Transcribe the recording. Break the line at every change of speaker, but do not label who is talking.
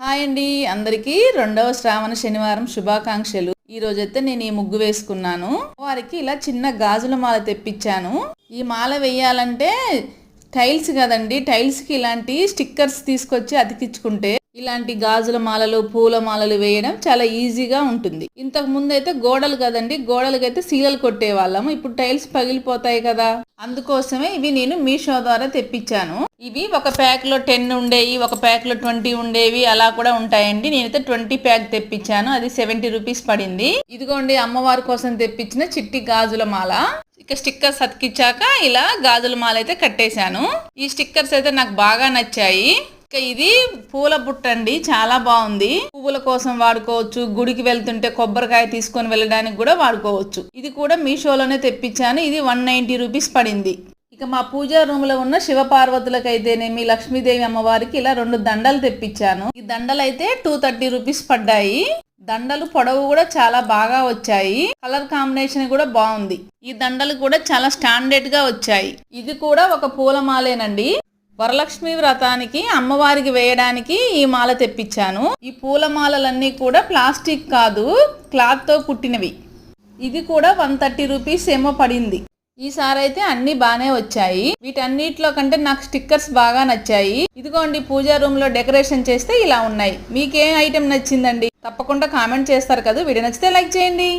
Hi అండి. అందరికీ రెండవ శ్రావణ శనివారం శుభాకాంక్షలు. ఈ రోజైతే నేను ఈ ముగ్గు వేసుకున్నాను. వారికి ఇలా చిన్న గాజుల మాల తెప్పించాను. ఈ మాల వేయాలంటే టైల్స్ కదండి. టైల్స్కి ఇలాంటి స్టిక్కర్స్ తీసుకొచ్చి అతికించుకుంటే ఇలాంటి గాజుల మాలలు పూల మాలలు వేయడం చాలా ఈజీగా ఉంటుంది. ఇంతకు ముందు అయితే గోడలు కదండి గోడలకైతే సీలలు కొట్టే వాళ్ళము ఇప్పుడు టైల్స్ పగిలిపోతాయి కదా. అందుకోసమే ఇవి నేను మీషో ద్వారా తెప్పించాను. ఇవి ఒక ప్యాక్లో టెన్ ఉండేవి ఒక ప్యాక్లో ట్వంటీ ఉండేవి అలా కూడా ఉంటాయండి. నేనైతే ట్వంటీ ప్యాక్ తెప్పించాను. అది సెవెంటీ రూపీస్ పడింది. ఇదిగోండి అమ్మవారి కోసం తెప్పించిన చిట్టి గాజుల మాల. ఇక స్టిక్కర్స్ అతికిచ్చాక ఇలా గాజుల మాల అయితే కట్టేశాను. ఈ స్టిక్కర్స్ అయితే నాకు బాగా నచ్చాయి. ఇది పూల బుట్ట అండి చాలా బాగుంది. పువ్వుల కోసం వాడుకోవచ్చు గుడికి వెళ్తుంటే కొబ్బరికాయ తీసుకొని వెళ్ళడానికి కూడా వాడుకోవచ్చు. ఇది కూడా మీషోలోనే తెప్పించాను ఇది వన్ నైంటీ రూపీస్ పడింది. ఇక మా పూజా రూమ్లో ఉన్న శివ పార్వతులకైతేనేమి లక్ష్మీదేవి అమ్మవారికి ఇలా రెండు దండలు తెప్పించాను. ఈ దండలు అయితే టూ థర్టీ రూపీస్ పడ్డాయి. దండలు పొడవు కూడా చాలా బాగా వచ్చాయి. కలర్ కాంబినేషన్ కూడా బాగుంది. ఈ దండలు కూడా చాలా స్టాండర్డ్గా వచ్చాయి. ఇది కూడా ఒక పూలమాలేనండి వరలక్ష్మి వ్రతానికి అమ్మవారికి వేయడానికి ఈ మాల తెప్పించాను. ఈ పూల మాలలన్నీ కూడా ప్లాస్టిక్ కాదు క్లాత్తో కుట్టినవి. ఇది కూడా వన్ థర్టీ రూపీస్ ఏమో పడింది. ఈసారి అయితే అన్ని బాగానే వచ్చాయి. వీటన్నిటిలో కంటే నాకు స్టిక్కర్స్ బాగా నచ్చాయి. ఇదిగోండి పూజా రూమ్లో డెకరేషన్ చేస్తే ఇలా ఉన్నాయి. మీకేం ఐటెం నచ్చిందండి? తప్పకుండా కామెంట్ చేస్తారు కదా. వీడియో నచ్చితే లైక్ చేయండి.